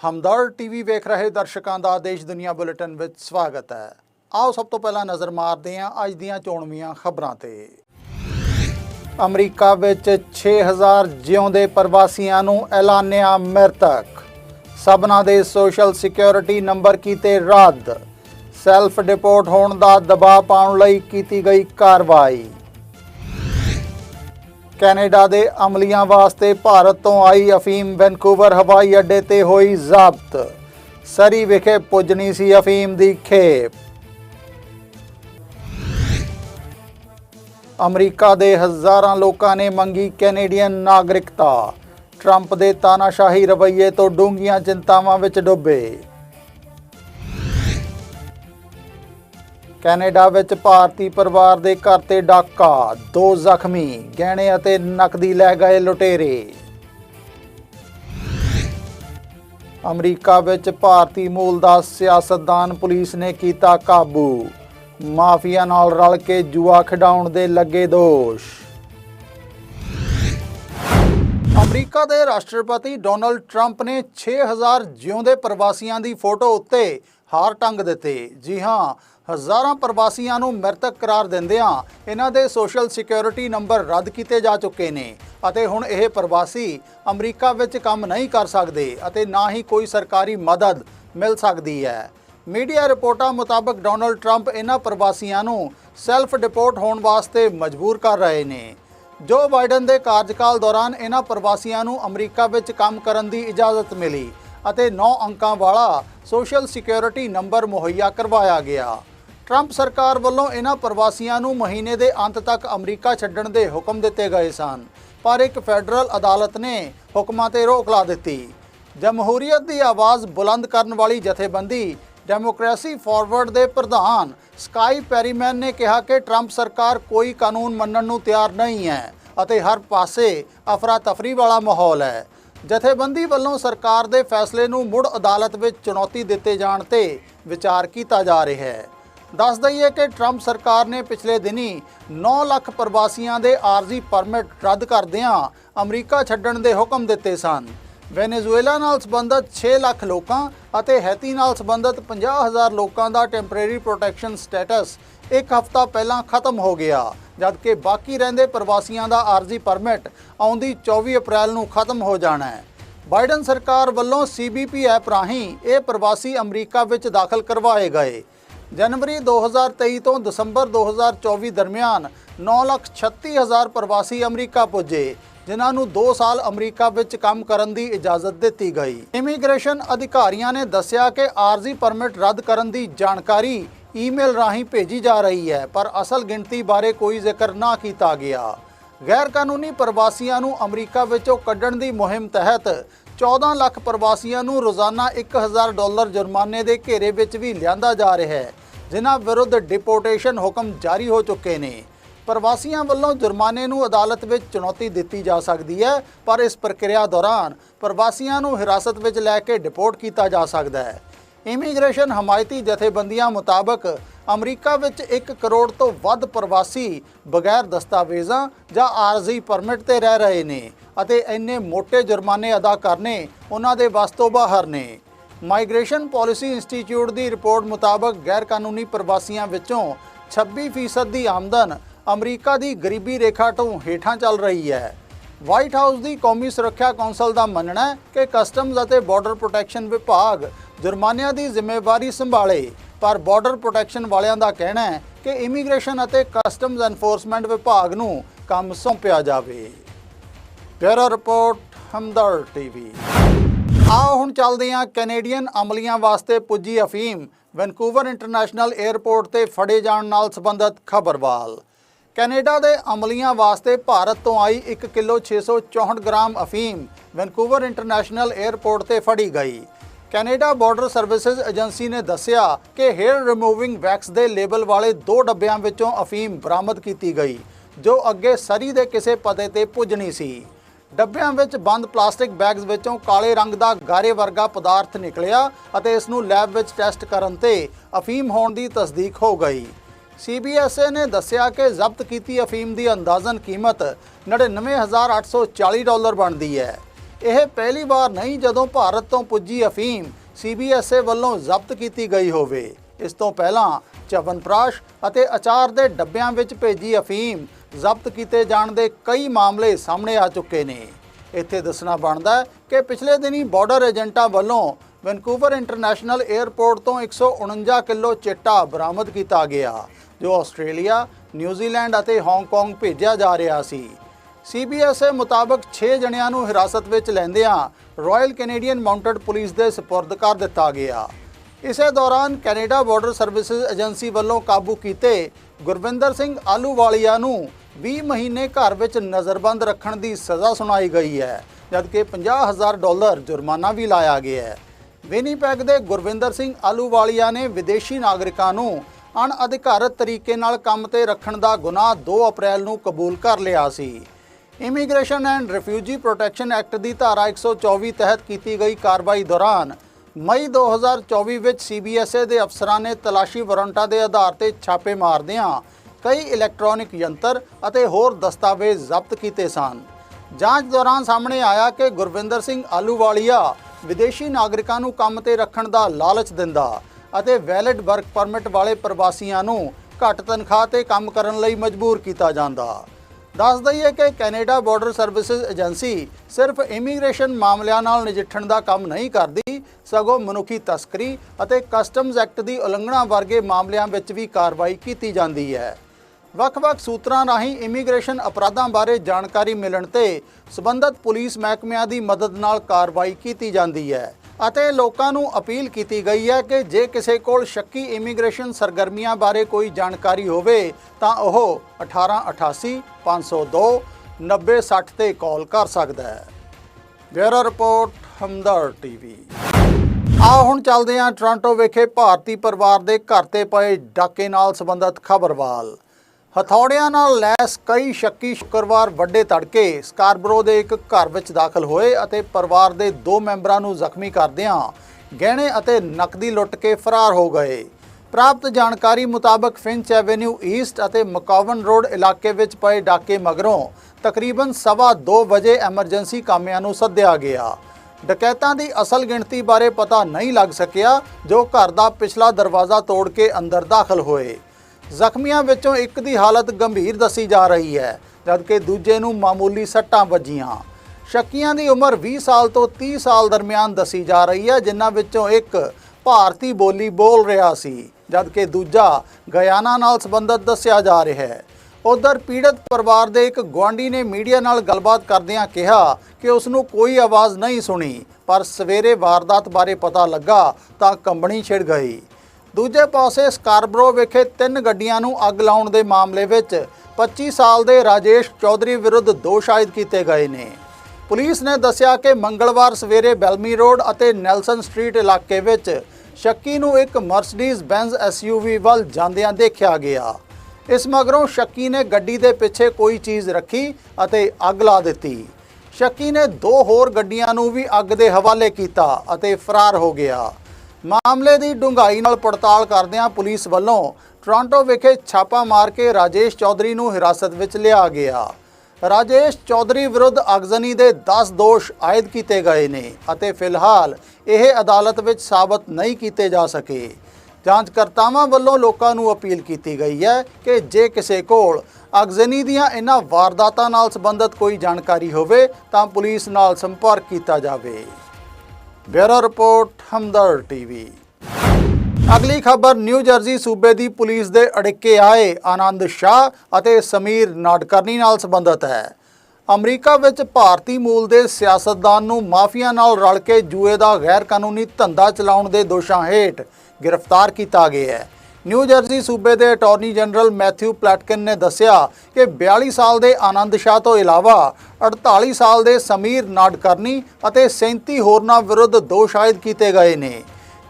ਹਮਦਰਦ TV ਵੇਖ ਰਹੇ ਦਰਸ਼ਕਾਂ ਦਾ ਦੇਸ਼ ਦੁਨੀਆ ਬੁਲੇਟਿਨ ਵਿੱਚ ਸਵਾਗਤ ਹੈ। ਆਓ ਸਭ ਤੋਂ ਪਹਿਲਾਂ ਨਜ਼ਰ ਮਾਰਦੇ ਹਾਂ ਅੱਜ ਦੀਆਂ ਚੋਣਵੀਆਂ ਖਬਰਾਂ ਤੇ। ਅਮਰੀਕਾ ਵਿੱਚ 6000 ਜਿਉਂਦੇ ਪ੍ਰਵਾਸੀਆਂ ਨੂੰ ਐਲਾਨਿਆ ਮ੍ਰਿਤਕ। ਸਭਨਾਂ ਦੇ ਸੋਸ਼ਲ ਸਿਕਿਉਰਿਟੀ ਨੰਬਰ ਕੀਤੇ ਰੱਦ। ਸੈਲਫ ਡਿਪੋਰਟ ਹੋਣ ਦਾ ਦਬਾਅ ਪਾਉਣ ਲਈ ਕੀਤੀ ਗਈ ਕਾਰਵਾਈ। ਕੈਨੇਡਾ ਦੇ ਅਮਲੀਆਂ ਵਾਸਤੇ ਭਾਰਤ ਤੋਂ ਆਈ ਅਫੀਮ ਵੈਨਕੂਵਰ ਹਵਾਈ ਅੱਡੇ ਤੇ ਹੋਈ ਜ਼ਬਤ। ਸਰੀ ਵਿਖੇ ਪੁੱਜਣੀ ਸੀ ਅਫੀਮ ਦੀ ਖੇਪ। ਅਮਰੀਕਾ ਦੇ ਹਜ਼ਾਰਾਂ ਲੋਕਾਂ ਨੇ ਮੰਗੀ ਕੈਨੇਡੀਅਨ ਨਾਗਰਿਕਤਾ। ਟਰੰਪ ਦੇ ਤਾਨਾਸ਼ਾਹੀ ਰਵੱਈਏ ਤੋਂ ਡੂੰਘੀਆਂ ਚਿੰਤਾਵਾਂ ਵਿੱਚ ਡੁੱਬੇ। ਕੈਨੇਡਾ ਵਿੱਚ ਭਾਰਤੀ ਪਰਿਵਾਰ ਦੇ ਘਰ ਤੇ ਡਾਕਾ, ਦੋ ਜ਼ਖਮੀ, ਗਹਿਣੇ ਅਤੇ ਨਕਦੀ ਲੈ ਗਏ ਲੁਟੇਰੇ। ਅਮਰੀਕਾ ਵਿੱਚ ਭਾਰਤੀ ਮੂਲ ਦਾ ਸਿਆਸਤਦਾਨ ਪੁਲਿਸ ਨੇ ਕੀਤਾ ਕਾਬੂ। ਮਾਫੀਆ ਨਾਲ ਰਲ ਕੇ ਜੂਆ ਖਿਡਾਉਣ ਦੇ ਲੱਗੇ ਦੋਸ਼। ਅਮਰੀਕਾ ਦੇ ਰਾਸ਼ਟਰਪਤੀ ਡੋਨਲਡ ਟਰੰਪ ਨੇ 6000 ਜਿਉਂਦੇ ਪ੍ਰਵਾਸੀਆਂ ਦੀ ਫੋਟੋ ਉੱਤੇ ਹਾਰ ਟੰਗ ਦਿੱਤੇ। ਜੀ ਹਾਂ ਹਜ਼ਾਰਾਂ ਪ੍ਰਵਾਸੀਆਂ ਨੂੰ ਮ੍ਰਿਤਕ ਕਰਾਰ ਦਿੰਦਿਆਂ ਇਹਨਾਂ ਦੇ ਸੋਸ਼ਲ ਸਿਕਿਉਰਿਟੀ ਨੰਬਰ ਰੱਦ ਕੀਤੇ ਜਾ ਚੁੱਕੇ ਨੇ ਅਤੇ ਹੁਣ ਇਹ ਪ੍ਰਵਾਸੀ ਅਮਰੀਕਾ ਵਿੱਚ ਕੰਮ ਨਹੀਂ ਕਰ ਸਕਦੇ ਅਤੇ ਨਾ ਹੀ ਕੋਈ ਸਰਕਾਰੀ ਮਦਦ ਮਿਲ ਸਕਦੀ ਹੈ। ਮੀਡੀਆ ਰਿਪੋਰਟਾਂ ਮੁਤਾਬਕ ਡੋਨਲਡ ਟਰੰਪ ਇਹਨਾਂ ਪ੍ਰਵਾਸੀਆਂ ਨੂੰ ਸੈਲਫ ਡਿਪੋਰਟ ਹੋਣ ਵਾਸਤੇ ਮਜਬੂਰ ਕਰ ਰਹੇ ਨੇ। ਜੋ ਬਾਈਡਨ ਦੇ ਕਾਰਜਕਾਲ ਦੌਰਾਨ ਇਹਨਾਂ ਪ੍ਰਵਾਸੀਆਂ ਨੂੰ ਅਮਰੀਕਾ ਵਿੱਚ ਕੰਮ ਕਰਨ ਦੀ ਇਜਾਜ਼ਤ ਮਿਲੀ ਅਤੇ 9 ਅੰਕਾਂ ਵਾਲਾ ਸੋਸ਼ਲ ਸਿਕਿਉਰਿਟੀ ਨੰਬਰ ਮੁਹੱਈਆ ਕਰਵਾਇਆ ਗਿਆ। ਟਰੰਪ ਸਰਕਾਰ ਵੱਲੋਂ ਇਹਨਾਂ ਪ੍ਰਵਾਸੀਆਂ ਨੂੰ ਮਹੀਨੇ ਦੇ ਅੰਤ ਤੱਕ ਅਮਰੀਕਾ ਛੱਡਣ ਦੇ ਹੁਕਮ ਦਿੱਤੇ ਗਏ ਸਨ। ਪਰ ਇੱਕ ਫੈਡਰਲ ਅਦਾਲਤ ਨੇ ਹੁਕਮਾਂ ਤੇ ਰੋਕ ਲਾ ਦਿੱਤੀ। ਜਮਹੂਰੀਅਤ ਦੀ ਆਵਾਜ਼ ਬੁਲੰਦ ਕਰਨ ਵਾਲੀ ਜਥੇਬੰਦੀ ਡੈਮੋਕ੍ਰੇਸੀ ਫਾਰਵਰਡ ਦੇ ਪ੍ਰਧਾਨ ਸਕਾਈ ਪੈਰੀਮੈਨ ਨੇ ਕਿਹਾ ਕਿ ਟਰੰਪ ਸਰਕਾਰ ਕੋਈ ਕਾਨੂੰਨ ਮੰਨਣ ਨੂੰ ਤਿਆਰ ਨਹੀਂ ਹੈ ਅਤੇ ਹਰ ਪਾਸੇ ਅਫਰਾ ਤਫਰੀ ਵਾਲਾ ਮਾਹੌਲ ਹੈ। ਜਥੇਬੰਦੀ ਵੱਲੋਂ ਸਰਕਾਰ ਦੇ ਫੈਸਲੇ ਨੂੰ ਮੁੜ ਅਦਾਲਤ ਵਿੱਚ ਚੁਣੌਤੀ ਦਿੱਤੇ ਜਾਣ ਤੇ ਵਿਚਾਰ ਕੀਤਾ ਜਾ ਰਿਹਾ ਹੈ। ਦੱਸ ਦਈਏ ਕਿ ਟਰੰਪ ਸਰਕਾਰ ਨੇ ਪਿਛਲੇ ਦਿਨੀ 9 ਲੱਖ ਪ੍ਰਵਾਸੀਆਂ ਦੇ ਆਰਜ਼ੀ ਪਰਮਿਟ ਰੱਦ ਕਰਦਿਆਂ ਅਮਰੀਕਾ ਛੱਡਣ ਦੇ ਹੁਕਮ ਦਿੱਤੇ ਸਨ। ਵੈਨੇਜ਼ੁਏਲਾ ਨਾਲ ਸੰਬੰਧਿਤ 6 ਲੱਖ ਲੋਕਾਂ ਅਤੇ ਹੈਤੀ ਨਾਲ ਸੰਬੰਧਿਤ 50000 ਲੋਕਾਂ ਦਾ ਟੈਂਪਰੇਰੀ ਪ੍ਰੋਟੈਕਸ਼ਨ ਸਟੇਟਸ ਇੱਕ ਹਫ਼ਤਾ ਪਹਿਲਾਂ ਖਤਮ ਹੋ ਗਿਆ, ਜਦਕਿ ਬਾਕੀ ਰਹਿੰਦੇ ਪ੍ਰਵਾਸੀਆਂ ਦਾ ਆਰਜ਼ੀ ਪਰਮਿਟ ਆਉਂਦੀ 24 ਅਪ੍ਰੈਲ ਨੂੰ ਖਤਮ ਹੋ ਜਾਣਾ ਹੈ। ਬਾਈਡਨ ਸਰਕਾਰ ਵੱਲੋਂ ਸੀਬੀਪੀ ਐਪ ਰਾਹੀਂ ਇਹ ਪ੍ਰਵਾਸੀ ਅਮਰੀਕਾ ਵਿੱਚ ਦਾਖਲ ਕਰਵਾਏ ਗਏ। ਜਨਵਰੀ 2023 ਤੋਂ ਦਸੰਬਰ 2024 ਦਰਮਿਆਨ 936000 ਪ੍ਰਵਾਸੀ ਅਮਰੀਕਾ ਪੁੱਜੇ, ਜਿਨ੍ਹਾਂ ਨੂੰ 2 ਸਾਲ ਅਮਰੀਕਾ ਵਿੱਚ ਕੰਮ ਕਰਨ ਦੀ ਇਜਾਜ਼ਤ ਦਿੱਤੀ ਗਈ। ਇਮੀਗ੍ਰੇਸ਼ਨ ਅਧਿਕਾਰੀਆਂ ਨੇ ਦੱਸਿਆ ਕਿ ਆਰਜ਼ੀ ਪਰਮਿਟ ਰੱਦ ਕਰਨ ਦੀ ਜਾਣਕਾਰੀ ਈਮੇਲ ਰਾਹੀਂ ਭੇਜੀ ਜਾ ਰਹੀ ਹੈ, ਪਰ ਅਸਲ ਗਿਣਤੀ ਬਾਰੇ ਕੋਈ ਜ਼ਿਕਰ ਨਾ ਕੀਤਾ ਗਿਆ। ਗੈਰ ਕਾਨੂੰਨੀ ਪ੍ਰਵਾਸੀਆਂ ਨੂੰ ਅਮਰੀਕਾ ਵਿੱਚੋਂ ਕੱਢਣ ਦੀ ਮੁਹਿੰਮ ਤਹਿਤ 14 ਲੱਖ ਪ੍ਰਵਾਸੀਆਂ ਨੂੰ ਰੋਜ਼ਾਨਾ 1000 ਡਾਲਰ ਜੁਰਮਾਨੇ ਦੇ ਘੇਰੇ ਵਿੱਚ ਵੀ ਲਿਆਂਦਾ ਜਾ ਰਿਹਾ ਹੈ, ਜਿਨ੍ਹਾਂ ਵਿਰੁੱਧ ਡਿਪੋਰਟੇਸ਼ਨ ਹੁਕਮ ਜਾਰੀ ਹੋ ਚੁੱਕੇ ਨੇ। ਪ੍ਰਵਾਸੀਆਂ ਵੱਲੋਂ ਜੁਰਮਾਨੇ ਨੂੰ ਅਦਾਲਤ ਵਿੱਚ ਚੁਣੌਤੀ ਦਿੱਤੀ ਜਾ ਸਕਦੀ ਹੈ, ਪਰ ਇਸ ਪ੍ਰਕਿਰਿਆ ਦੌਰਾਨ ਪ੍ਰਵਾਸੀਆਂ ਨੂੰ ਹਿਰਾਸਤ ਵਿੱਚ ਲੈ ਕੇ ਡਿਪੋਰਟ ਕੀਤਾ ਜਾ ਸਕਦਾ ਹੈ। ਇਮੀਗ੍ਰੇਸ਼ਨ ਹਮਾਇਤੀ ਜਥੇਬੰਦੀਆਂ ਮੁਤਾਬਕ ਅਮਰੀਕਾ ਵਿੱਚ 1 ਕਰੋੜ ਤੋਂ ਵੱਧ ਪ੍ਰਵਾਸੀ ਬਗੈਰ ਦਸਤਾਵੇਜ਼ਾਂ ਜਾਂ ਆਰਜ਼ੀ ਪਰਮਿਟ ਤੇ ਰਹਿ ਰਹੇ ਨੇ ਅਤੇ ਇੰਨੇ ਮੋٹے ਜੁਰਮਾਨੇ ਅਦਾ ਕਰਨੇ ਉਹਨਾਂ ਦੇ ਵੱਸ ਤੋਂ ਬਾਹਰ ਨੇ। ਮਾਈਗ੍ਰੇਸ਼ਨ ਪਾਲਿਸੀ ਇੰਸਟੀਚਿਊਟ ਦੀ ਰਿਪੋਰਟ ਮੁਤਾਬਕ ਗੈਰ ਕਾਨੂੰਨੀ ਪ੍ਰਵਾਸੀਆਂ ਵਿੱਚੋਂ 26% ਦੀ ਆਮਦਨ ਅਮਰੀਕਾ ਦੀ ਗਰੀਬੀ ਰੇਖਾ ਤੋਂ ਹੇਠਾਂ ਚੱਲ ਰਹੀ ਹੈ। ਵਾਈਟ ਹਾਊਸ ਦੀ ਕੌਮੀ ਸੁਰੱਖਿਆ ਕੌਂਸਲ ਦਾ ਮੰਨਣਾ ਹੈ ਕਿ ਕਸਟਮਜ਼ ਅਤੇ ਬਾਰਡਰ ਪ੍ਰੋਟੈਕਸ਼ਨ ਵਿਭਾਗ ਜੁਰਮਾਨਿਆਂ ਦੀ ਜ਼ਿੰਮੇਵਾਰੀ ਸੰਭਾਲੇ। ਪਰ ਬਾਰਡਰ ਪ੍ਰੋਟੈਕਸ਼ਨ ਵਾਲਿਆਂ ਦਾ ਕਹਿਣਾ ਹੈ ਕਿ ਇਮੀਗ੍ਰੇਸ਼ਨ ਅਤੇ ਕਸਟਮਜ਼ ਐਨਫੋਰਸਮੈਂਟ ਵਿਭਾਗ ਨੂੰ ਕੰਮ ਸੌਂਪਿਆ ਜਾਵੇ। Bureau report Hamdard TV. ਆਓ ਹੁਣ ਚੱਲਦੇ ਹਾਂ ਕੈਨੇਡੀਅਨ ਅਮਲੀਆਂ ਵਾਸਤੇ ਪੁੱਜੀ ਅਫੀਮ। ਵੈਨਕੂਵਰ ਇੰਟਰਨੈਸ਼ਨਲ 에ਅਰਪੋਰਟ ਤੇ ਫੜੇ ਜਾਣ ਨਾਲ ਸੰਬੰਧਿਤ ਖਬਰਵਾਲ। ਕੈਨੇਡਾ ਦੇ ਅਮਲੀਆਂ ਵਾਸਤੇ ਭਾਰਤ ਤੋਂ ਆਈ 1 ਕਿਲੋ 664 ਗ੍ਰਾਮ ਅਫੀਮ ਵੈਨਕੂਵਰ ਇੰਟਰਨੈਸ਼ਨਲ 에ਅਰਪੋਰਟ ਤੇ ਫੜੀ ਗਈ। ਕੈਨੇਡਾ ਬਾਰਡਰ ਸਰਵਿਸਿਜ਼ ਏਜੰਸੀ ਨੇ ਦੱਸਿਆ ਕਿ ਹੇਅਰ ਰਿਮੂਵਿੰਗ ਵੈਕਸ ਦੇ ਲੇਬਲ ਵਾਲੇ ਦੋ ਡੱਬਿਆਂ ਵਿੱਚੋਂ ਅਫੀਮ ਬਰਾਮਦ ਕੀਤੀ ਗਈ, ਜੋ ਅੱਗੇ ਸਰੀ ਦੇ ਕਿਸੇ ਪਤੇ ਤੇ ਪੁੱਜਣੀ ਸੀ। ਡੱਬਿਆਂ ਵਿੱਚ ਬੰਦ ਪਲਾਸਟਿਕ ਬੈਗਸ ਵਿੱਚੋਂ ਕਾਲੇ ਰੰਗ ਦਾ ਗਾਰੇ ਵਰਗਾ ਪਦਾਰਥ ਨਿਕਲਿਆ ਅਤੇ ਇਸ ਨੂੰ ਲੈਬ ਵਿੱਚ ਟੈਸਟ ਕਰਨ ਤੇ ਅਫੀਮ ਹੋਣ ਦੀ ਤਸਦੀਕ ਹੋ ਗਈ। ਸੀਬੀਐਸਏ ਨੇ ਦੱਸਿਆ ਕਿ ਜ਼ਬਤ ਕੀਤੀ ਅਫੀਮ ਦੀ ਅੰਦਾਜ਼ਨ ਕੀਮਤ 99840 ਡਾਲਰ ਬਣਦੀ ਹੈ। ਇਹ ਪਹਿਲੀ ਵਾਰ ਨਹੀਂ ਜਦੋਂ ਭਾਰਤ ਤੋਂ ਪੁੱਜੀ ਅਫੀਮ ਸੀਬੀਐਸਏ ਵੱਲੋਂ ਜ਼ਬਤ ਕੀਤੀ ਗਈ ਹੋਵੇ। ਇਸ ਤੋਂ ਪਹਿਲਾਂ ਚਵਨਪ੍ਰਾਸ਼ ਅਤੇ ਅਚਾਰ ਦੇ ਡੱਬਿਆਂ ਵਿੱਚ ਭੇਜੀ ਅਫੀਮ ਜ਼ਬਤ ਕੀਤੇ ਜਾਣ ਦੇ ਕਈ ਮਾਮਲੇ ਸਾਹਮਣੇ ਆ ਚੁੱਕੇ ਨੇ। ਇੱਥੇ ਦੱਸਣਾ ਬਣਦਾ ਕਿ ਪਿਛਲੇ ਦਿਨੀ ਬਾਰਡਰ ਏਜੰਟਾਂ ਵੱਲੋਂ ਵੈਨਕੂਵਰ ਇੰਟਰਨੈਸ਼ਨਲ 에ਅਰਪੋਰਟ ਤੋਂ 149 ਕਿਲੋ ਚਿੱਟਾ ਬਰਾਮਦ ਕੀਤਾ ਗਿਆ, ਜੋ ਆਸਟ੍ਰੇਲੀਆ, ਨਿਊਜ਼ੀਲੈਂਡ ਅਤੇ ਹਾਂਗਕਾਂਗ ਭੇਜਿਆ ਜਾ ਰਿਹਾ ਸੀ। ਸੀਬੀਐਸਏ ਮੁਤਾਬਕ 6 ਜਣਿਆਂ ਨੂੰ ਹਿਰਾਸਤ ਵਿੱਚ ਲੈਂਦਿਆਂ ਰਾਇਲ ਕੈਨੇਡੀਅਨ ਮਾਊਂਟਡ ਪੁਲਿਸ ਦੇ ਸਪੁਰਦ ਕਰ ਦਿੱਤਾ ਗਿਆ। ਇਸੇ ਦੌਰਾਨ ਕੈਨੇਡਾ ਬਾਰਡਰ ਸਰਵਿਸਿਜ਼ ਏਜੰਸੀ ਵੱਲੋਂ ਕਾਬੂ ਕੀਤੇ ਗੁਰਵਿੰਦਰ ਸਿੰਘ ਆਲੂਵਾਲੀਆ ਨੂੰ 20 ਮਹੀਨੇ ਘਰ ਵਿੱਚ ਨਜ਼ਰਬੰਦ ਰੱਖਣ ਦੀ ਸਜ਼ਾ ਸੁਣਾਈ ਗਈ ਹੈ, ਜਦਕਿ 50000 ਡਾਲਰ ਜੁਰਮਾਨਾ ਵੀ ਲਾਇਆ ਗਿਆ ਹੈ। ਵਿਨੀਪੈਗ ਦੇ ਗੁਰਵਿੰਦਰ ਸਿੰਘ ਆਲੂਵਾਲੀਆ ਨੇ ਵਿਦੇਸ਼ੀ ਨਾਗਰਿਕਾਂ ਨੂੰ ਅਣਅਧਿਕਾਰਤ ਤਰੀਕੇ ਨਾਲ ਕੰਮ ਤੇ ਰੱਖਣ ਦਾ ਗੁਨਾਹ 2 ਅਪ੍ਰੈਲ ਨੂੰ ਕਬੂਲ ਕਰ ਲਿਆ ਸੀ। Immigration and refugee protection act ਦੀ ਧਾਰਾ 124 ਤਹਿਤ ਕੀਤੀ ਗਈ ਕਾਰਵਾਈ ਦੌਰਾਨ ਮਈ 2024 ਵਿੱਚ ਸੀਬੀਐਸਏ ਦੇ ਅਫਸਰਾਂ ਨੇ ਤਲਾਸ਼ੀ ਵਾਰੰਟਾਂ ਦੇ ਆਧਾਰ ਤੇ ਛਾਪੇ ਮਾਰਦਿਆਂ ਕਈ ਇਲੈਕਟ੍ਰੋਨਿਕ ਯੰਤਰ ਅਤੇ ਹੋਰ ਦਸਤਾਵੇਜ਼ ਜ਼ਬਤ ਕੀਤੇ ਸਨ। ਜਾਂਚ ਦੌਰਾਨ ਸਾਹਮਣੇ ਆਇਆ ਕਿ ਗੁਰਵਿੰਦਰ ਸਿੰਘ ਆਲੂਵਾਲੀਆ ਵਿਦੇਸ਼ੀ ਨਾਗਰਿਕਾਂ ਨੂੰ ਕੰਮ ਤੇ ਰੱਖਣ ਦਾ ਲਾਲਚ ਦਿੰਦਾ ਅਤੇ ਵੈਲਿਡ ਵਰਕ ਪਰਮਿਟ ਵਾਲੇ ਪ੍ਰਵਾਸੀਆਂ ਨੂੰ ਘੱਟ ਤਨਖਾਹ ਤੇ ਕੰਮ ਕਰਨ ਲਈ ਮਜਬੂਰ ਕੀਤਾ ਜਾਂਦਾ। ਦੱਸ ਦਈਏ ਕਿ ਕੈਨੇਡਾ ਬਾਰਡਰ ਸਰਵਿਸਿਜ਼ ਏਜੰਸੀ ਸਿਰਫ ਇਮੀਗ੍ਰੇਸ਼ਨ ਮਾਮਲਿਆਂ ਨਾਲ ਨਜਿੱਠਣ ਦਾ ਕੰਮ ਨਹੀਂ ਕਰਦੀ, ਸਗੋਂ ਮਨੁੱਖੀ ਤਸਕਰੀ ਅਤੇ ਕਸਟਮਜ਼ ਐਕਟ ਦੀ ਉਲੰਘਣਾ ਵਰਗੇ ਮਾਮਲਿਆਂ ਵਿੱਚ ਵੀ ਕਾਰਵਾਈ ਕੀਤੀ ਜਾਂਦੀ ਹੈ। ਵੱਖ-ਵੱਖ ਸੂਤਰਾਂ ਰਾਹੀਂ ਇਮੀਗ੍ਰੇਸ਼ਨ ਅਪਰਾਧਾਂ ਬਾਰੇ ਜਾਣਕਾਰੀ ਮਿਲਣ ਤੇ ਸਬੰਧਤ ਪੁਲਿਸ ਮਹਿਕਮਿਆਂ ਦੀ ਮਦਦ ਨਾਲ ਕਾਰਵਾਈ ਕੀਤੀ ਜਾਂਦੀ ਹੈ ਅਤੇ ਲੋਕਾਂ ਨੂੰ ਅਪੀਲ ਕੀਤੀ ਗਈ ਹੈ ਕਿ ਜੇ ਕਿਸੇ ਕੋਲ ਸ਼ੱਕੀ ਇਮੀਗ੍ਰੇਸ਼ਨ ਸਰਗਰਮੀਆਂ ਬਾਰੇ ਕੋਈ ਜਾਣਕਾਰੀ ਹੋਵੇ, ਤਾਂ ਉਹ 1888 502 9060 ਤੇ ਕਾਲ ਕਰ ਸਕਦਾ ਹੈ। Bureau report Hamdard TV. ਆਓ ਹੁਣ ਚੱਲਦੇ ਹਾਂ ਟੋਰਾਂਟੋ ਵਿਖੇ ਭਾਰਤੀ ਪਰਿਵਾਰ ਦੇ ਘਰ ਤੇ ਪਏ ਡਾਕੇ ਨਾਲ ਸੰਬੰਧਿਤ ਖਬਰਵਾਲ। ਹਥੌੜਿਆਂ ਨਾਲ ਲੈਸ ਕਈ ਸ਼ੱਕੀ ਸ਼ੁੱਕਰਵਾਰ ਵੱਡੇ ਤੜਕੇ ਸਕਾਰਬਰੋ ਦੇ ਇੱਕ ਘਰ ਵਿੱਚ ਦਾਖਲ ਹੋਏ ਅਤੇ ਪਰਿਵਾਰ ਦੇ ਦੋ ਮੈਂਬਰਾਂ ਨੂੰ ਜ਼ਖਮੀ ਕਰਦਿਆਂ ਗਹਿਣੇ ਅਤੇ ਨਕਦੀ ਲੁੱਟ ਕੇ ਫਰਾਰ ਹੋ ਗਏ। ਪ੍ਰਾਪਤ ਜਾਣਕਾਰੀ ਮੁਤਾਬਕ ਫਿੰਚ ਐਵੇਨਿਊ ਈਸਟ ਅਤੇ ਮਕਾਵਨ ਰੋਡ ਇਲਾਕੇ ਵਿੱਚ ਪਏ ਡਾਕੇ ਮਗਰੋਂ ਤਕਰੀਬਨ ਸਵਾ 2 ਵਜੇ ਐਮਰਜੈਂਸੀ ਕਾਮਿਆਂ ਨੂੰ ਸੱਦਿਆ ਗਿਆ। ਡਕੈਤਾਂ ਦੀ ਅਸਲ ਗਿਣਤੀ ਬਾਰੇ ਪਤਾ ਨਹੀਂ ਲੱਗ ਸਕਿਆ, ਜੋ ਘਰ ਦਾ ਪਿਛਲਾ ਦਰਵਾਜ਼ਾ ਤੋੜ ਕੇ ਅੰਦਰ ਦਾਖਲ ਹੋਏ। ਜ਼ਖਮੀਆਂ ਵਿੱਚੋਂ ਇੱਕ ਦੀ ਹਾਲਤ ਗੰਭੀਰ ਦੱਸੀ ਜਾ ਰਹੀ ਹੈ, ਜਦਕਿ ਦੂਜੇ ਨੂੰ ਮਾਮੂਲੀ ਸੱਟਾਂ ਵੱਜੀਆਂ। ਸ਼ੱਕੀਆਂ ਦੀ ਉਮਰ 20 ਸਾਲ ਤੋਂ 30 ਸਾਲ ਦਰਮਿਆਨ ਦੱਸੀ ਜਾ ਰਹੀ ਹੈ, ਜਿਨ੍ਹਾਂ ਵਿੱਚੋਂ ਇੱਕ ਭਾਰਤੀ ਬੋਲੀ ਬੋਲ ਰਿਹਾ ਸੀ, ਜਦਕਿ ਦੂਜਾ ਗਿਆਨਾ ਨਾਲ ਸੰਬੰਧਿਤ ਦੱਸਿਆ ਜਾ ਰਿਹਾ ਹੈ। ਉਧਰ ਪੀੜਤ ਪਰਿਵਾਰ ਦੇ ਇੱਕ ਗੁਆਂਢੀ ਨੇ ਮੀਡੀਆ ਨਾਲ ਗੱਲਬਾਤ ਕਰਦਿਆਂ ਕਿਹਾ ਕਿ ਉਸ ਨੂੰ ਕੋਈ ਆਵਾਜ਼ ਨਹੀਂ ਸੁਣੀ, ਪਰ ਸਵੇਰੇ ਵਾਰਦਾਤ ਬਾਰੇ ਪਤਾ ਲੱਗਾ ਤਾਂ ਕੰਬਣੀ ਛਿੜ ਗਈ। ਦੂਜੇ ਪਾਸੇ ਸਕਾਰਬਰੋ ਵਿਖੇ ਤਿੰਨ ਗੱਡੀਆਂ ਨੂੰ ਅੱਗ ਲਾਉਣ ਦੇ ਮਾਮਲੇ ਵਿੱਚ 25 ਸਾਲ ਦੇ ਰਾਜੇਸ਼ ਚੌਧਰੀ ਵਿਰੁੱਧ ਦੋਸ਼ ਆਇਦ ਕੀਤੇ ਗਏ ਨੇ। ਪੁਲਿਸ ਨੇ ਦੱਸਿਆ ਕਿ ਮੰਗਲਵਾਰ ਸਵੇਰੇ ਬੈਲਮੀ ਰੋਡ ਅਤੇ ਨੈਲਸਨ ਸਟਰੀਟ ਇਲਾਕੇ ਵਿੱਚ ਸ਼ੱਕੀ ਨੂੰ ਇੱਕ ਮਰਸੀਡੀਜ਼ ਬੈਂਜ਼ ਐਸਯੂਵੀ ਵੱਲ ਜਾਂਦਿਆਂ ਦੇਖਿਆ ਗਿਆ। ਇਸ ਮਗਰੋਂ ਸ਼ੱਕੀ ਨੇ ਗੱਡੀ ਦੇ ਪਿੱਛੇ ਕੋਈ ਚੀਜ਼ ਰੱਖੀ ਅਤੇ ਅੱਗ ਲਾ ਦਿੱਤੀ। ਸ਼ੱਕੀ ਨੇ ਦੋ ਹੋਰ ਗੱਡੀਆਂ ਨੂੰ ਵੀ ਅੱਗ ਦੇ ਹਵਾਲੇ ਕੀਤਾ ਅਤੇ ਫਰਾਰ ਹੋ ਗਿਆ। ਮਾਮਲੇ ਦੀ ਡੂੰਘਾਈ ਨਾਲ ਪੜਤਾਲ ਕਰਦਿਆਂ ਪੁਲਿਸ ਵੱਲੋਂ ਟੋਰਾਂਟੋ ਵਿਖੇ ਛਾਪਾ ਮਾਰ ਕੇ ਰਾਜੇਸ਼ ਚੌਧਰੀ ਨੂੰ ਹਿਰਾਸਤ ਵਿੱਚ ਲਿਆ ਗਿਆ। ਰਾਜੇਸ਼ ਚੌਧਰੀ ਵਿਰੁੱਧ ਅਗਜ਼ਨੀ ਦੇ 10 ਦੋਸ਼ ਆਇਦ ਕੀਤੇ ਗਏ ਨੇ ਅਤੇ ਫਿਲਹਾਲ ਇਹ ਅਦਾਲਤ ਵਿੱਚ ਸਾਬਤ ਨਹੀਂ ਕੀਤੇ ਜਾ ਸਕੇ। ਜਾਂਚਕਰਤਾਵਾਂ ਵੱਲੋਂ ਲੋਕਾਂ ਨੂੰ ਅਪੀਲ ਕੀਤੀ ਗਈ ਹੈ ਕਿ ਜੇ ਕਿਸੇ ਕੋਲ ਅਗਜ਼ਨੀ ਦੀਆਂ ਇਹਨਾਂ ਵਾਰਦਾਤਾਂ ਨਾਲ ਸੰਬੰਧਿਤ ਕੋਈ ਜਾਣਕਾਰੀ ਹੋਵੇ ਤਾਂ ਪੁਲਿਸ ਨਾਲ ਸੰਪਰਕ ਕੀਤਾ ਜਾਵੇ। Bureau report Hamdard TV. ਅਗਲੀ ਖਬਰ, ਨਿਊ ਜਰਸੀ ਸੂਬੇ ਦੀ ਪੁਲਿਸ ਦੇ ਅੜਿੱਕੇ ਆਏ ਆਨੰਦ ਸ਼ਾਹ ਅਤੇ ਸਮੀਰ ਨਾਡਕਰਨੀ ਨਾਲ ਸੰਬੰਧਿਤ ਹੈ। ਅਮਰੀਕਾ ਵਿੱਚ ਭਾਰਤੀ ਮੂਲ ਦੇ ਸਿਆਸਤਦਾਨ ਨੂੰ ਮਾਫੀਆ ਨਾਲ ਰਲ ਕੇ ਜੂਏ ਦਾ ਗੈਰ ਕਾਨੂੰਨੀ ਧੰਦਾ ਚਲਾਉਣ ਦੇ ਦੋਸ਼ਾਂ ਹੇਠ ਗ੍ਰਿਫਤਾਰ ਕੀਤਾ ਗਿਆ ਹੈ। ਨਿਊ ਜਰਸੀ ਸੂਬੇ ਦੇ ਅਟਾਰਨੀ ਜਨਰਲ ਮੈਥਿਊ ਪਲੈਟਕਿਨ ਨੇ ਦੱਸਿਆ ਕਿ 42 ਸਾਲ ਦੇ ਆਨੰਦ ਸ਼ਾਹ ਤੋਂ ਇਲਾਵਾ 48 ਸਾਲ ਦੇ ਸਮੀਰ ਨਾਡਕਰਨੀ ਅਤੇ 37 ਹੋਰਨਾਂ ਵਿਰੁੱਧ ਦੋਸ਼ ਆਇਦ ਕੀਤੇ ਗਏ ਨੇ।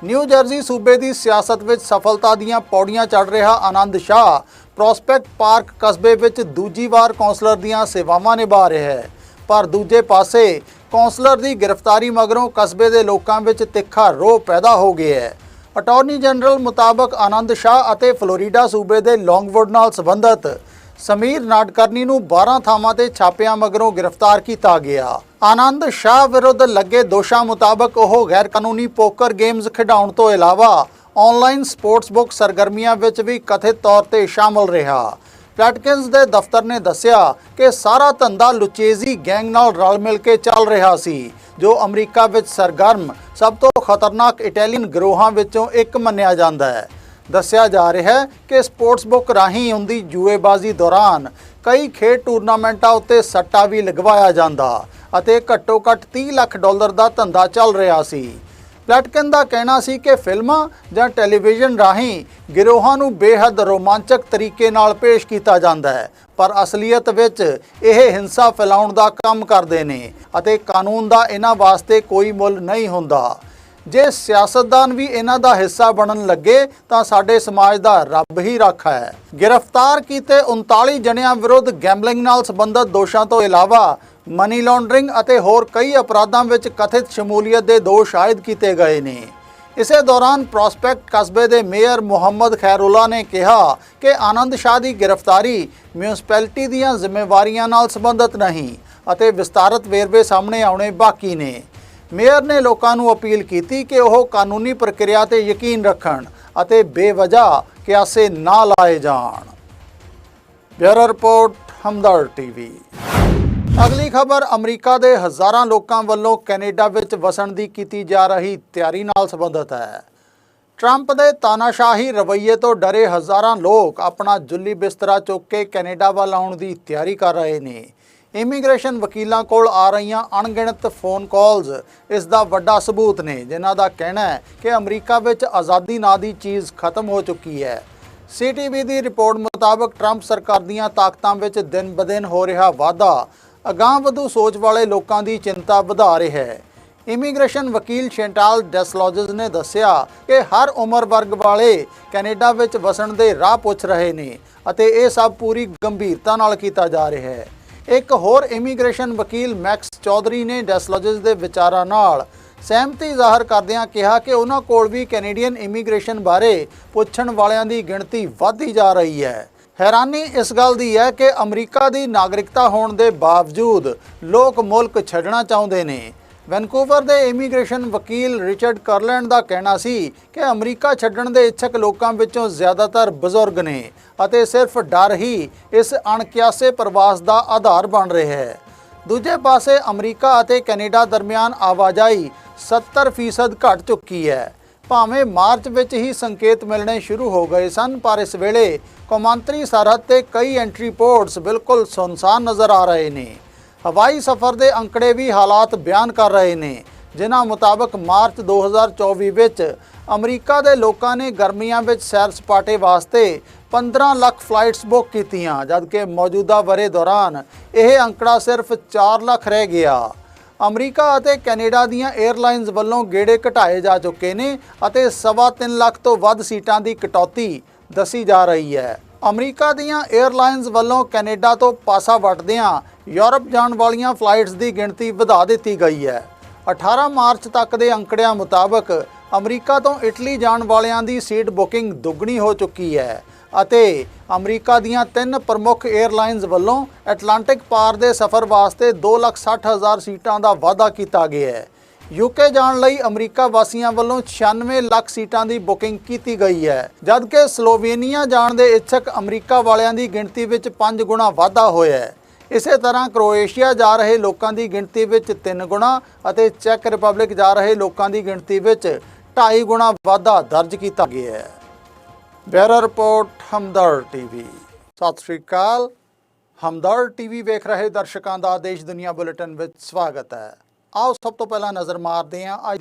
ਨਿਊ ਜਰਸੀ ਸੂਬੇ ਦੀ ਸਿਆਸਤ ਵਿੱਚ ਸਫਲਤਾ ਦੀਆਂ ਪੌੜੀਆਂ ਚੜ੍ਹ ਰਿਹਾ ਆਨੰਦ ਸ਼ਾਹ, ਪ੍ਰੋਸਪੈਕਟ ਪਾਰਕ ਕਸਬੇ ਵਿੱਚ ਦੂਜੀ ਵਾਰ ਕੌਂਸਲਰ ਦੀਆਂ ਸੇਵਾਵਾਂ ਨਿਭਾ ਰਿਹਾ ਹੈ। ਪਰ ਦੂਜੇ ਪਾਸੇ ਕੌਂਸਲਰ ਦੀ ਗ੍ਰਿਫਤਾਰੀ ਮਗਰੋਂ ਕਸਬੇ ਦੇ ਲੋਕਾਂ ਵਿੱਚ ਤਿੱਖਾ ਰੋਹ ਪੈਦਾ ਹੋ ਗਿਆ ਹੈ। ਅਟਾਰਨੀ ਜਨਰਲ ਮੁਤਾਬਕ ਆਨੰਦ ਸ਼ਾਹ ਅਤੇ ਫਲੋਰੀਡਾ ਸੂਬੇ ਦੇ ਲੌਂਗਵੁੱਡ ਨਾਲ ਸੰਬੰਧਿਤ ਸਮੀਰ ਨਾਡਕਰਨੀ ਨੂੰ 12 ਥਾਵਾਂ ਤੇ ਛਾਪਿਆਂ ਮਗਰੋਂ ਗ੍ਰਿਫਤਾਰ ਕੀਤਾ ਗਿਆ। ਆਨੰਦ ਸ਼ਾਹ ਵਿਰੁੱਧ ਲੱਗੇ ਦੋਸ਼ਾਂ ਮੁਤਾਬਕ ਉਹ ਗੈਰ ਕਾਨੂੰਨੀ ਪੋਕਰ ਗੇਮਸ ਖਿਡਾਉਣ ਤੋਂ ਇਲਾਵਾ ਆਨਲਾਈਨ ਸਪੋਰਟਸ ਬੁੱਕ ਸਰਗਰਮੀਆਂ ਵਿੱਚ ਵੀ ਕਥਿਤ ਤੌਰ ਤੇ ਸ਼ਾਮਲ ਰਿਹਾ। ਪਲੈਟਕਿਨਸ ਦੇ ਦਫ਼ਤਰ ਨੇ ਦੱਸਿਆ ਕਿ ਸਾਰਾ ਧੰਦਾ ਲੁਚੇਜ਼ੀ ਗੈਂਗ ਨਾਲ ਰਲ ਮਿਲ ਕੇ ਚੱਲ ਰਿਹਾ ਸੀ, ਜੋ ਅਮਰੀਕਾ ਵਿੱਚ ਸਰਗਰਮ ਸਭ ਤੋਂ ਖਤਰਨਾਕ ਇਟਾਲੀਅਨ ਗਰੋਹਾਂ ਵਿੱਚੋਂ ਇੱਕ ਮੰਨਿਆ ਜਾਂਦਾ ਹੈ। ਦੱਸਿਆ ਜਾ ਰਿਹਾ ਹੈ ਕਿ ਸਪੋਰਟਸ ਬੁੱਕ ਰਾਹੀਂ ਹੁੰਦੀ ਜੂਏਬਾਜ਼ੀ ਦੌਰਾਨ ਕਈ ਖੇਡ ਟੂਰਨਾਮੈਂਟਾਂ ਉੱਤੇ ਸੱਟਾ ਵੀ ਲਗਵਾਇਆ ਜਾਂਦਾ ਅਤੇ ਘੱਟੋ ਘੱਟ 30 ਲੱਖ ਡਾਲਰ ਦਾ ਧੰਦਾ ਚੱਲ ਰਿਹਾ ਸੀ। ਪਲੈਟਕਨ ਦਾ ਕਹਿਣਾ ਸੀ ਕਿ ਫਿਲਮਾਂ ਜਾਂ ਟੈਲੀਵਿਜ਼ਨ ਰਾਹੀਂ ਗਿਰੋਹਾਂ ਨੂੰ ਬੇਹੱਦ ਰੋਮਾਂਚਕ ਤਰੀਕੇ ਨਾਲ ਪੇਸ਼ ਕੀਤਾ ਜਾਂਦਾ ਹੈ, ਪਰ ਅਸਲੀਅਤ ਵਿੱਚ ਇਹ ਹਿੰਸਾ ਫੈਲਾਉਣ ਦਾ ਕੰਮ ਕਰਦੇ ਨੇ ਅਤੇ ਕਾਨੂੰਨ ਦਾ ਇਹਨਾਂ ਵਾਸਤੇ ਕੋਈ ਮੁੱਲ ਨਹੀਂ ਹੁੰਦਾ। ਜੇ ਸਿਆਸਤਦਾਨ ਵੀ ਇਹਨਾਂ ਦਾ ਹਿੱਸਾ ਬਣਨ ਲੱਗੇ, ਤਾਂ ਸਾਡੇ ਸਮਾਜ ਦਾ ਰੱਬ ਹੀ ਰਾਖਾ ਹੈ। ਗ੍ਰਿਫਤਾਰ ਕੀਤੇ 39 ਜਣਿਆਂ ਵਿਰੁੱਧ ਗੈਂਬਲਿੰਗ ਨਾਲ ਸੰਬੰਧਿਤ ਦੋਸ਼ਾਂ ਤੋਂ ਇਲਾਵਾ ਮਨੀ ਲਾਂਡਰਿੰਗ ਅਤੇ ਹੋਰ ਕਈ ਅਪਰਾਧਾਂ ਵਿੱਚ ਕਥਿਤ ਸ਼ਮੂਲੀਅਤ ਦੇ ਦੋਸ਼ ਆਇਦ ਕੀਤੇ ਗਏ ਨੇ। ਇਸੇ ਦੌਰਾਨ ਪ੍ਰੋਸਪੈਕਟ ਕਸਬੇ ਦੇ ਮੇਅਰ ਮੁਹੰਮਦ ਖੈਰੁੱਲਾ ਨੇ ਕਿਹਾ ਕਿ ਆਨੰਦ ਸ਼ਾਹ ਦੀ ਗ੍ਰਿਫਤਾਰੀ ਮਿਊਨਿਸਪੈਲਿਟੀ ਦੀਆਂ ਜ਼ਿੰਮੇਵਾਰੀਆਂ ਨਾਲ ਸੰਬੰਧਿਤ ਨਹੀਂ ਅਤੇ ਵਿਸਤਾਰਤ ਵੇਰਵੇ ਸਾਹਮਣੇ ਆਉਣੇ ਬਾਕੀ ਨੇ। ਮੇਅਰ ਨੇ ਲੋਕਾਂ ਨੂੰ ਅਪੀਲ ਕੀਤੀ ਕਿ ਉਹ ਕਾਨੂੰਨੀ ਪ੍ਰਕਿਰਿਆ ਤੇ ਯਕੀਨ ਰੱਖਣ ਅਤੇ ਬੇਵਜ੍ਹਾ ਕਿਆਸੇ ਨਾ ਲਾਏ ਜਾਣ। Bureau report Hamdard TV. ਅਗਲੀ ਖਬਰ, ਅਮਰੀਕਾ ਦੇ ਹਜ਼ਾਰਾਂ ਲੋਕਾਂ ਵੱਲੋਂ ਕੈਨੇਡਾ ਵਿੱਚ ਵਸਣ ਦੀ ਕੀਤੀ ਜਾ ਰਹੀ ਤਿਆਰੀ ਨਾਲ ਸੰਬੰਧਿਤ ਹੈ। ਟਰੰਪ ਦੇ ਤਾਨਾਸ਼ਾਹੀ ਰਵੱਈਏ ਤੋਂ ਡਰੇ ਹਜ਼ਾਰਾਂ ਲੋਕ ਆਪਣਾ ਜੁੱਲੀ ਬਿਸਤਰਾ ਚੁੱਕ ਕੇ ਕੈਨੇਡਾ ਵੱਲ ਆਉਣ ਦੀ ਤਿਆਰੀ ਕਰ ਰਹੇ ਨੇ। ਇਮੀਗ੍ਰੇਸ਼ਨ ਵਕੀਲਾਂ ਕੋਲ ਆ ਰਹੀਆਂ ਅਣਗਿਣਤ ਫੋਨ ਕਾਲਸ ਇਸ ਦਾ ਵੱਡਾ ਸਬੂਤ ਨੇ, ਜਿਨ੍ਹਾਂ ਦਾ ਕਹਿਣਾ ਹੈ ਕਿ ਅਮਰੀਕਾ ਵਿੱਚ ਆਜ਼ਾਦੀ ਨਾਂ ਦੀ ਚੀਜ਼ ਖਤਮ ਹੋ ਚੁੱਕੀ ਹੈ। ਸੀਟੀਵੀ ਦੀ ਰਿਪੋਰਟ ਮੁਤਾਬਕ ਟਰੰਪ ਸਰਕਾਰ ਦੀਆਂ ਤਾਕਤਾਂ ਵਿੱਚ ਦਿਨ-ਬਦਿਨ ਹੋ ਰਿਹਾ ਵਾਧਾ। ਅਗਾਂਹਵਧੂ ਸੋਚ ਵਾਲੇ ਲੋਕਾਂ ਦੀ ਚਿੰਤਾ ਵਧਾ ਰਿਹਾ ਹੈ। ਇਮੀਗ੍ਰੇਸ਼ਨ ਵਕੀਲ ਸ਼ੈਂਟਾਲ ਡੈਸਲੋਜਸ ਨੇ ਦੱਸਿਆ ਕਿ ਹਰ ਉਮਰ ਵਰਗ ਵਾਲੇ ਕੈਨੇਡਾ ਵਿੱਚ ਵਸਣ ਦੇ ਰਾਹ ਪੁੱਛ ਰਹੇ ਨੇ ਅਤੇ ਇਹ ਸਭ ਪੂਰੀ ਗੰਭੀਰਤਾ ਨਾਲ ਕੀਤਾ ਜਾ ਰਿਹਾ ਹੈ। ਇੱਕ ਹੋਰ ਇਮੀਗ੍ਰੇਸ਼ਨ ਵਕੀਲ ਮੈਕਸ ਚੌਧਰੀ ਨੇ ਡੈਸਲੋਜਸ ਦੇ ਵਿਚਾਰਾਂ ਨਾਲ ਸਹਿਮਤੀ ਜ਼ਾਹਰ ਕਰਦਿਆਂ ਕਿਹਾ ਕਿ ਉਹਨਾਂ ਕੋਲ ਵੀ ਕੈਨੇਡੀਅਨ ਇਮੀਗ੍ਰੇਸ਼ਨ ਬਾਰੇ ਪੁੱਛਣ ਵਾਲਿਆਂ ਦੀ ਗਿਣਤੀ ਵਧਦੀ ਜਾ ਰਹੀ ਹੈ। ਹੈਰਾਨੀ ਇਸ ਗੱਲ ਦੀ ਹੈ ਕਿ ਅਮਰੀਕਾ ਦੀ ਨਾਗਰਿਕਤਾ ਹੋਣ ਦੇ ਬਾਵਜੂਦ ਲੋਕ ਮੁਲਕ ਛੱਡਣਾ ਚਾਹੁੰਦੇ ਨੇ। ਵੈਨਕੂਵਰ ਦੇ ਇਮੀਗ੍ਰੇਸ਼ਨ ਵਕੀਲ ਰਿਚਰਡ ਕਰਲੈਂਡ ਦਾ ਕਹਿਣਾ ਸੀ ਕਿ ਅਮਰੀਕਾ ਛੱਡਣ ਦੇ ਇੱਛਕ ਲੋਕਾਂ ਵਿੱਚੋਂ ਜ਼ਿਆਦਾਤਰ ਬਜ਼ੁਰਗ ਨੇ ਅਤੇ ਸਿਰਫ ਡਰ ਹੀ ਇਸ ਅਣਕਿਆਸੇ ਪ੍ਰਵਾਸ ਦਾ ਆਧਾਰ ਬਣ ਰਿਹਾ ਹੈ। ਦੂਜੇ ਪਾਸੇ ਅਮਰੀਕਾ ਅਤੇ ਕੈਨੇਡਾ ਦਰਮਿਆਨ ਆਵਾਜਾਈ 70% ਘਟ ਚੁੱਕੀ ਹੈ। ਭਾਵੇਂ ਮਾਰਚ ਵਿੱਚ ਹੀ ਸੰਕੇਤ ਮਿਲਣੇ ਸ਼ੁਰੂ ਹੋ ਗਏ ਸਨ, ਪਰ ਇਸ ਵੇਲੇ ਕੌਮਾਂਤਰੀ ਸਰਹੱਦ ਤੇ ਕਈ ਐਂਟਰੀ ਪੋਰਟਸ ਬਿਲਕੁਲ ਸੁੰਨਸਾਨ ਨਜ਼ਰ ਆ ਰਹੇ ਨੇ। ਹਵਾਈ ਸਫ਼ਰ ਦੇ ਅੰਕੜੇ ਵੀ ਹਾਲਾਤ ਬਿਆਨ ਕਰ ਰਹੇ ਨੇ। ਜਿਨ੍ਹਾਂ ਮੁਤਾਬਕ ਮਾਰਚ 2024 ਵਿੱਚ ਅਮਰੀਕਾ ਦੇ ਲੋਕਾਂ ਨੇ ਗਰਮੀਆਂ ਵਿੱਚ ਸੈਰ ਸਪਾਟੇ ਵਾਸਤੇ 15 ਲੱਖ ਫਲਾਈਟਸ ਬੁੱਕ ਕੀਤੀਆਂ, ਜਦਕਿ ਮੌਜੂਦਾ ਵਰੇ ਦੌਰਾਨ ਇਹ ਅੰਕੜਾ ਸਿਰਫ 4 ਲੱਖ ਰਹਿ ਗਿਆ। ਅਮਰੀਕਾ ਅਤੇ ਕੈਨੇਡਾ ਦੀਆਂ 에ਅਰਲਾਈਨਸ ਵੱਲੋਂ ਗੇੜੇ ਘਟਾਏ ਜਾ ਚੁੱਕੇ ਨੇ ਅਤੇ ਸਵਾ ਤਿੰਨ ਲੱਖ ਤੋਂ ਵੱਧ ਸੀਟਾਂ ਦੀ ਕਟੌਤੀ ਦੱਸੀ ਜਾ ਰਹੀ ਹੈ। ਅਮਰੀਕਾ ਦੀਆਂ 에ਅਰਲਾਈਨਸ ਵੱਲੋਂ ਕੈਨੇਡਾ ਤੋਂ ਪਾਸਾ ਵਟਦਿਆਂ ਯੂਰਪ ਜਾਣ ਵਾਲੀਆਂ ਫਲਾਈਟਸ ਦੀ ਗਿਣਤੀ ਵਧਾ ਦਿੱਤੀ ਗਈ ਹੈ। 18 ਮਾਰਚ ਤੱਕ ਦੇ ਅੰਕੜਿਆਂ ਮੁਤਾਬਕ ਅਮਰੀਕਾ ਤੋਂ ਇਟਲੀ ਜਾਣ ਵਾਲਿਆਂ ਦੀ ਸੀਟ ਬੁਕਿੰਗ ਦੁੱਗਣੀ ਹੋ ਚੁੱਕੀ ਹੈ ਅਤੇ ਅਮਰੀਕਾ ਦੀਆਂ ਤਿੰਨ ਪ੍ਰਮੁੱਖ 에ਅਰਲਾਈਨਸ ਵੱਲੋਂ ਐਟਲਾਂਟਿਕ ਪਾਰ ਦੇ ਸਫ਼ਰ ਵਾਸਤੇ 2,60,000 ਸੀਟਾਂ ਦਾ ਵਾਅਦਾ ਕੀਤਾ ਗਿਆ ਹੈ। ਯੂਕੇ ਜਾਣ ਲਈ ਅਮਰੀਕਾ ਵਾਸੀਆਂ ਵੱਲੋਂ 96 ਲੱਖ ਸੀਟਾਂ ਦੀ ਬੁਕਿੰਗ ਕੀਤੀ ਗਈ ਹੈ। ਜਦਕਿ ਸਲੋਵੇਨੀਆ ਜਾਣ ਦੇ ਇੱਛਕ ਅਮਰੀਕਾ ਵਾਲਿਆਂ ਦੀ ਗਿਣਤੀ ਵਿੱਚ 5 ਗੁਣਾ ਵਾਧਾ ਹੋਇਆ ਹੈ। ਇਸੇ ਤਰ੍ਹਾਂ ਕ੍ਰੋਏਸ਼ੀਆ ਜਾ ਰਹੇ ਲੋਕਾਂ ਦੀ ਗਿਣਤੀ ਵਿੱਚ 3 ਗੁਣਾ ਅਤੇ ਚੈੱਕ ਰਿਪਬਲਿਕ ਜਾ ਰਹੇ ਲੋਕਾਂ ਦੀ ਗਿਣਤੀ ਵਿੱਚ 2.5 ਗੁਣਾ ਵਾਧਾ ਦਰਜ ਕੀਤਾ ਗਿਆ ਹੈ। Bureau report Hamdard TV. Sat Shri Akal. ਹਮਦਰ TV ਵੇਖ ਰਹੇ ਦਰਸ਼ਕਾਂ ਦਾ ਦੇਸ਼ ਦੁਨੀਆ ਬੁਲੇਟਿਨ ਵਿੱਚ ਸਵਾਗਤ ਹੈ। ਆਓ ਸਭ ਤੋਂ ਪਹਿਲਾਂ ਨਜ਼ਰ ਮਾਰਦੇ ਹਾਂ ਅੱਜ